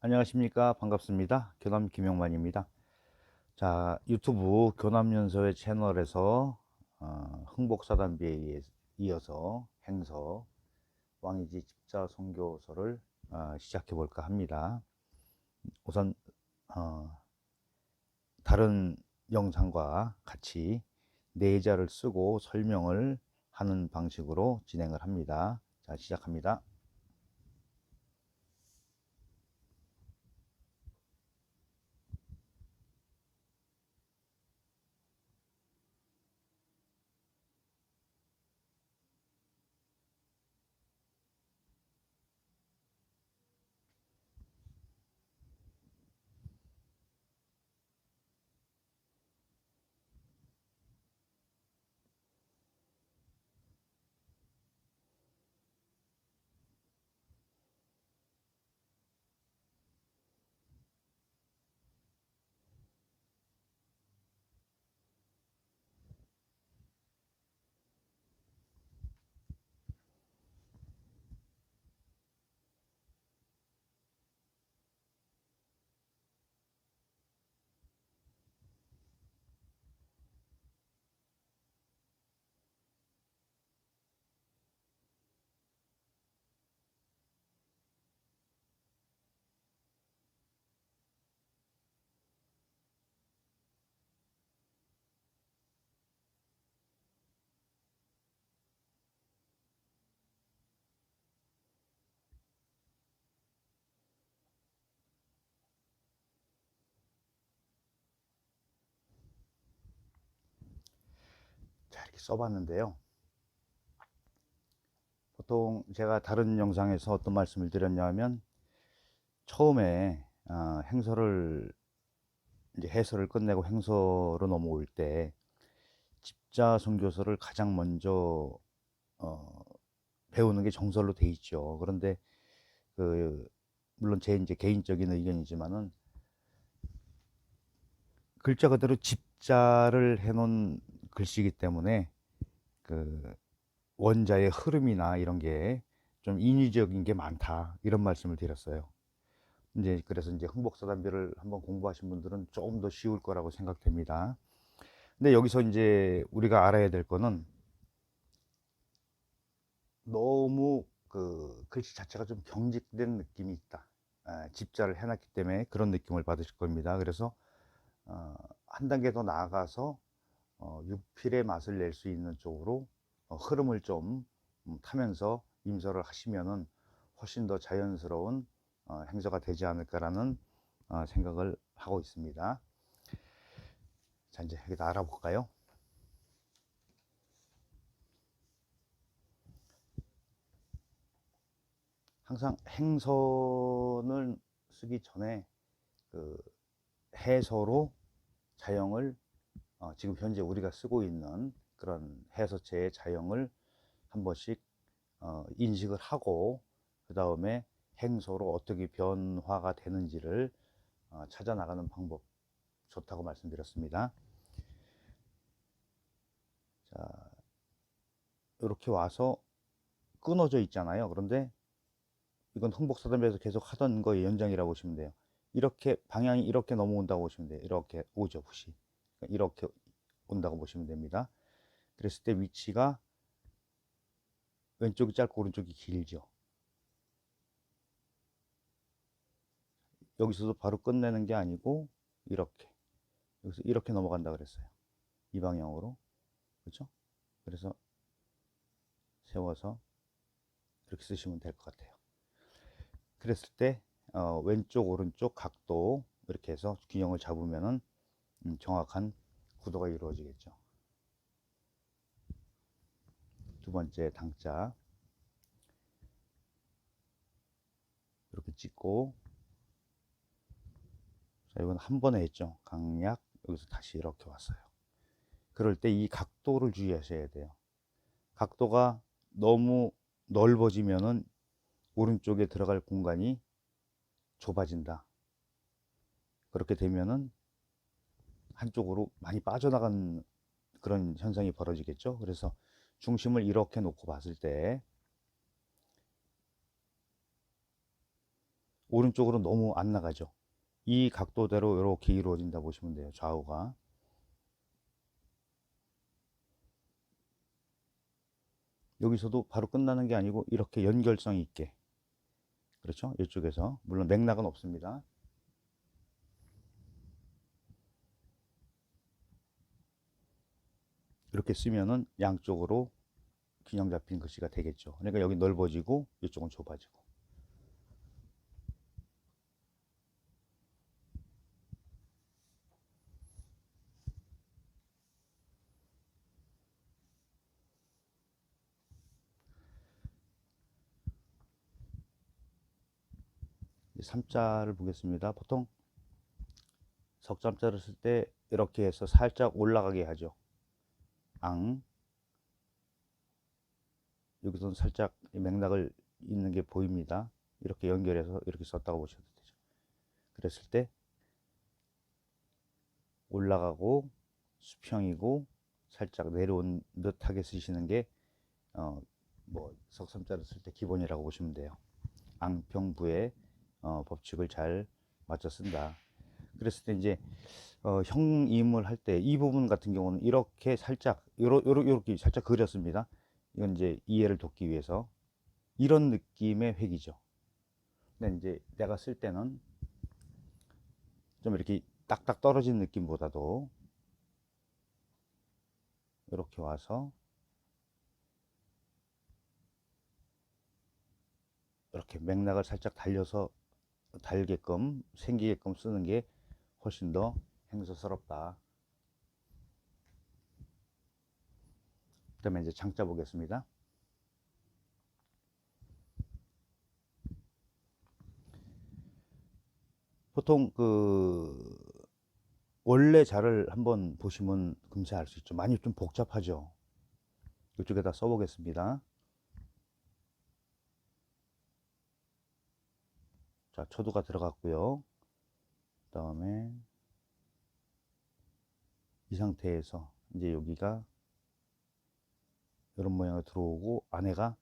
안녕하십니까. 반갑습니다. 교남 김영만입니다. 자 유튜브 교남연서의 채널에서 어, 흥복사단비에 이어서 행서 왕이지 집자 선교서를 어, 시작해 볼까 합니다. 우선 어, 다른 영상과 같이 내자를 쓰고 설명을 하는 방식으로 진행을 합니다. 자 시작합니다 자 이렇게 써봤는데요 보통 제가 다른 영상에서 어떤 말씀을 드렸냐면 처음에 어, 행서를 이제 해설을 끝내고 행서로 넘어올 때 집자 선교서를 가장 먼저 어, 배우는 게 정설로 돼 있죠. 그런데 그 물론 제 이제 개인적인 의견이지만은 글자 그대로 집자를 해놓은 글씨이기 때문에 그 원자의 흐름이나 이런 게 좀 인위적인 게 많다 이런 말씀을 드렸어요. 이제 그래서 이제 흥복사단비를 한번 공부하신 분들은 조금 더 쉬울 거라고 생각됩니다. 근데 여기서 이제 우리가 알아야 될 거는 너무 그 글씨 자체가 좀 경직된 느낌이 있다. 아, 집자를 해놨기 때문에 그런 느낌을 받으실 겁니다. 그래서 어, 한 단계 더 나아가서 어, 육필의 맛을 낼 수 있는 쪽으로 어, 흐름을 좀 음, 타면서 임서를 하시면은 훨씬 더 자연스러운 어, 행서가 되지 않을까라는 어, 생각을 하고 있습니다. 자, 이제 여기다 알아볼까요? 항상 행선을 쓰기 전에 그 해서로 자형을 어, 지금 현재 우리가 쓰고 있는 그런 해서체의 자형을 한 번씩 어, 인식을 하고 그 다음에 행소로 어떻게 변화가 되는지를 어, 찾아 나가는 방법 좋다고 말씀드렸습니다. 자, 이렇게 와서 끊어져 있잖아요. 그런데 이건 흥복사단에서 계속 하던 거의 연장이라고 보시면 돼요. 이렇게 방향이 이렇게 넘어온다고 보시면 돼요. 이렇게 오죠, 붓이. 이렇게 온다고 보시면 됩니다. 그랬을 때 위치가 왼쪽이 짧고 오른쪽이 길죠. 여기서도 바로 끝내는 게 아니고 이렇게 여기서 이렇게 넘어간다 그랬어요. 이 방향으로 그렇죠? 그래서 세워서 이렇게 쓰시면 될 것 같아요. 그랬을 때 어, 왼쪽 오른쪽 각도 이렇게 해서 균형을 잡으면은 음, 정확한 구도가 이루어지겠죠. 두 번째 당자 이렇게 찍고 자 이건 한 번에 했죠. 강약 여기서 다시 이렇게 왔어요. 그럴 때 이 각도를 주의하셔야 돼요. 각도가 너무 넓어지면은 오른쪽에 들어갈 공간이 좁아진다. 그렇게 되면은 한쪽으로 많이 빠져나간 그런 현상이 벌어지겠죠. 그래서 중심을 이렇게 놓고 봤을 때 오른쪽으로 너무 안 나가죠. 이 각도대로 이렇게 이루어진다 보시면 돼요. 좌우가. 여기서도 바로 끝나는 게 아니고 이렇게 연결성 있게. 그렇죠? 이쪽에서. 물론 맥락은 없습니다. 이렇게 쓰면은 양쪽으로 균형 잡힌 글씨가 되겠죠. 그러니까 여기 넓어지고 이쪽은 좁아지고. 삼자를 보겠습니다. 보통 석삼자를 쓸 때 이렇게 해서 살짝 올라가게 하죠. 앙. 여기서는 살짝 이 맥락을 있는 게 보입니다. 이렇게 연결해서 이렇게 썼다고 보셔도 되죠. 그랬을 때 올라가고 수평이고 살짝 내려온 듯하게 쓰시는 게 어, 뭐 석삼자를 쓸 때 기본이라고 보시면 돼요. 앙평부의 어, 법칙을 잘 맞춰 쓴다. 그랬을 때 이제 어, 형임을 할 때 이 부분 같은 경우는 이렇게 살짝 요러, 요러, 요렇게 살짝 그렸습니다. 이건 이제 이해를 돕기 위해서 이런 느낌의 획이죠. 근데 이제 내가 쓸 때는 좀 이렇게 딱딱 떨어진 느낌보다도 이렇게 와서 이렇게 맥락을 살짝 달려서 달게끔 생기게끔 쓰는 게 훨씬 더 행서스럽다. 그 다음에 이제 장자 보겠습니다. 보통 그 원래 자를 한번 보시면 금세 알 수 있죠. 많이 좀 복잡하죠. 이쪽에다 써보겠습니다. 자, 초도가 들어갔고요. 그 다음에 이 상태에서 이제 여기가 이런 모양으로 들어오고 안에가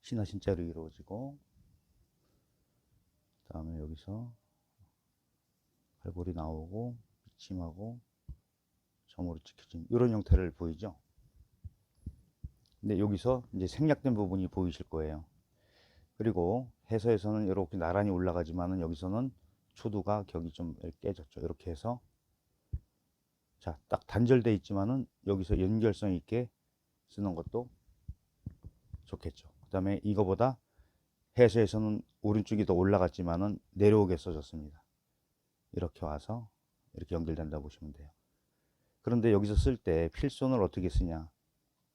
신화 신자로 이루어지고 그 다음에 여기서 갈고리 나오고 비침하고 점으로 찍혀진 이런 형태를 보이죠. 근데 여기서 이제 생략된 부분이 보이실 거예요. 그리고 해서에서는 이렇게 나란히 올라가지만은 여기서는 초두가 격이 좀 깨졌죠. 이렇게 해서 자, 딱 단절돼 있지만은 여기서 연결성 있게 쓰는 것도 좋겠죠. 그 다음에 이거보다 해서에서는 오른쪽이 더 올라갔지만은 내려오게 써졌습니다. 이렇게 와서 이렇게 연결된다 보시면 돼요. 그런데 여기서 쓸 때 필손을 어떻게 쓰냐?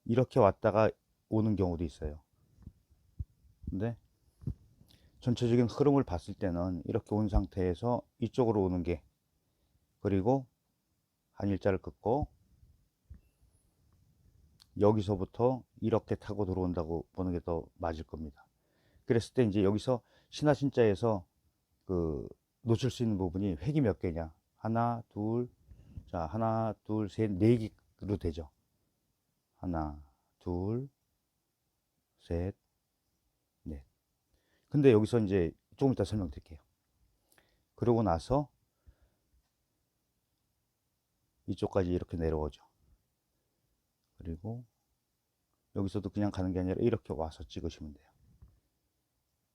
이렇게 왔다가 오는 경우도 있어요. 근데 전체적인 흐름을 봤을 때는 이렇게 온 상태에서 이쪽으로 오는 게 그리고 한 일자를 긋고 여기서부터 이렇게 타고 들어온다고 보는 게 더 맞을 겁니다. 그랬을 때 이제 여기서 신화 신자에서 그 놓칠 수 있는 부분이 획이 몇 개냐? 하나, 둘, 자, 하나, 둘, 셋, 네 개로 되죠. 하나, 둘, 셋, 넷. 근데 여기서 이제 조금 이따 설명드릴게요. 그러고 나서 이쪽까지 이렇게 내려오죠. 그리고 여기서도 그냥 가는 게 아니라 이렇게 와서 찍으시면 돼요.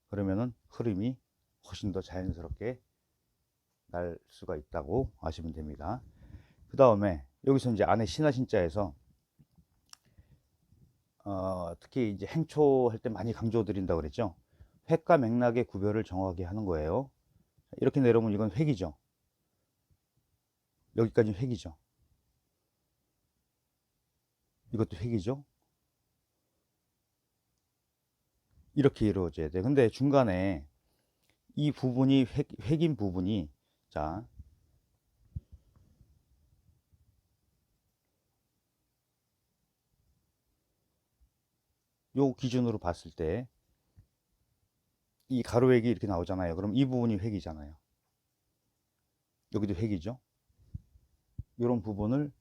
그러면은 흐름이 훨씬 더 자연스럽게 날 수가 있다고 아시면 됩니다. 그 다음에 여기서 이제 안에 신화 신자에서 어, 특히 이제 행초할 때 많이 강조드린다고 그랬죠. 획과 맥락의 구별을 정확하게 하는 거예요. 이렇게 내려오면 이건 획이죠. 여기까지 획이죠. 이것도 획이죠. 이렇게 이루어져야 돼. 근데 중간에 이 부분이 획, 획인 부분이 자 요 기준으로 봤을 때 이 가로획이 이렇게 나오잖아요. 그럼 이 부분이 획이잖아요. 여기도 획이죠. 이런 부분을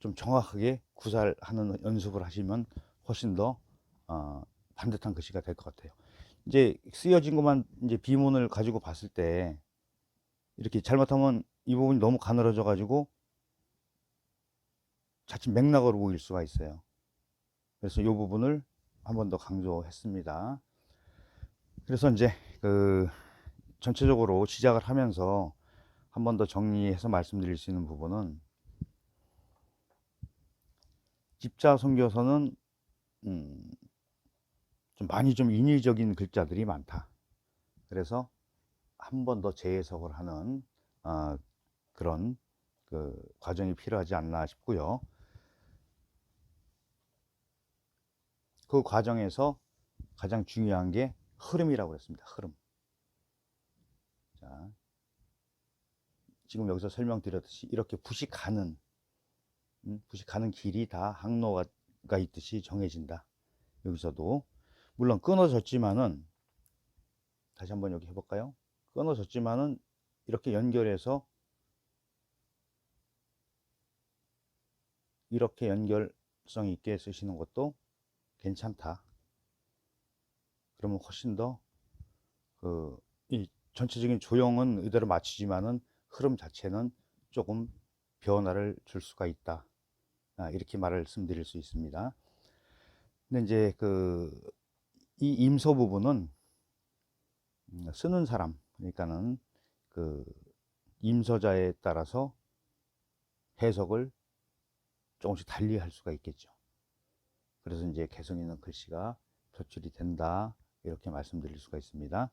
좀 정확하게 구살하는 연습을 하시면 훨씬 더 어, 반듯한 글씨가 될 것 같아요. 이제 쓰여진 것만 이제 비문을 가지고 봤을 때 이렇게 잘못하면 이 부분이 너무 가늘어져 가지고 자칫 맥락으로 보일 수가 있어요. 그래서 이 부분을 한 번 더 강조했습니다. 그래서 이제 그 전체적으로 시작을 하면서 한 번 더 정리해서 말씀드릴 수 있는 부분은 집자 성교서는 음, 좀 많이 좀 인위적인 글자들이 많다. 그래서 한 번 더 재해석을 하는 어, 그런 그 과정이 필요하지 않나 싶고요. 그 과정에서 가장 중요한 게 흐름이라고 했습니다. 흐름. 자, 지금 여기서 설명드렸듯이 이렇게 붓이 가는 음, 붓이 가는 길이 다 항로가 있듯이 정해진다. 여기서도 물론 끊어졌지만은 다시 한번 여기 해볼까요? 끊어졌지만은 이렇게 연결해서 이렇게 연결성 있게 쓰시는 것도 괜찮다. 그러면 훨씬 더 그 이 전체적인 조형은 이대로 맞추지만은 흐름 자체는 조금 변화를 줄 수가 있다. 아, 이렇게 말씀드릴 수 있습니다. 근데 이제 그 이 임서 부분은 음, 쓰는 사람 그러니까는 그 임서자에 따라서 해석을 조금씩 달리 할 수가 있겠죠. 그래서 이제 개성 있는 글씨가 표출이 된다. 이렇게 말씀드릴 수가 있습니다.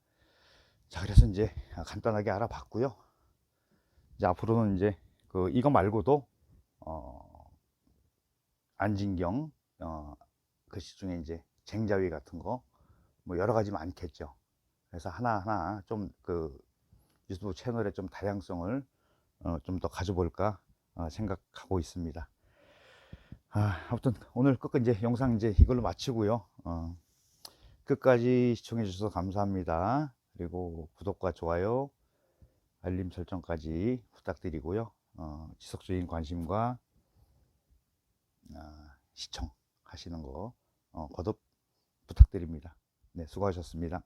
자, 그래서 이제 간단하게 알아봤고요. 이제 앞으로는 이제 그 이거 말고도 어 안진경 어 글씨 중에 이제 쟁자위 같은 거 뭐 여러 가지 많겠죠. 그래서 하나하나 좀 그 유튜브 채널에 좀 다양성을 어 좀 더 가져볼까 어 생각하고 있습니다. 아, 아무튼 오늘 끝까지 이제 영상 이제 이걸로 마치고요. 어, 끝까지 시청해 주셔서 감사합니다. 그리고 구독과 좋아요, 알림 설정까지 부탁드리고요. 어, 지속적인 관심과 어, 시청하시는 거 어, 거듭 부탁드립니다. 네, 수고하셨습니다.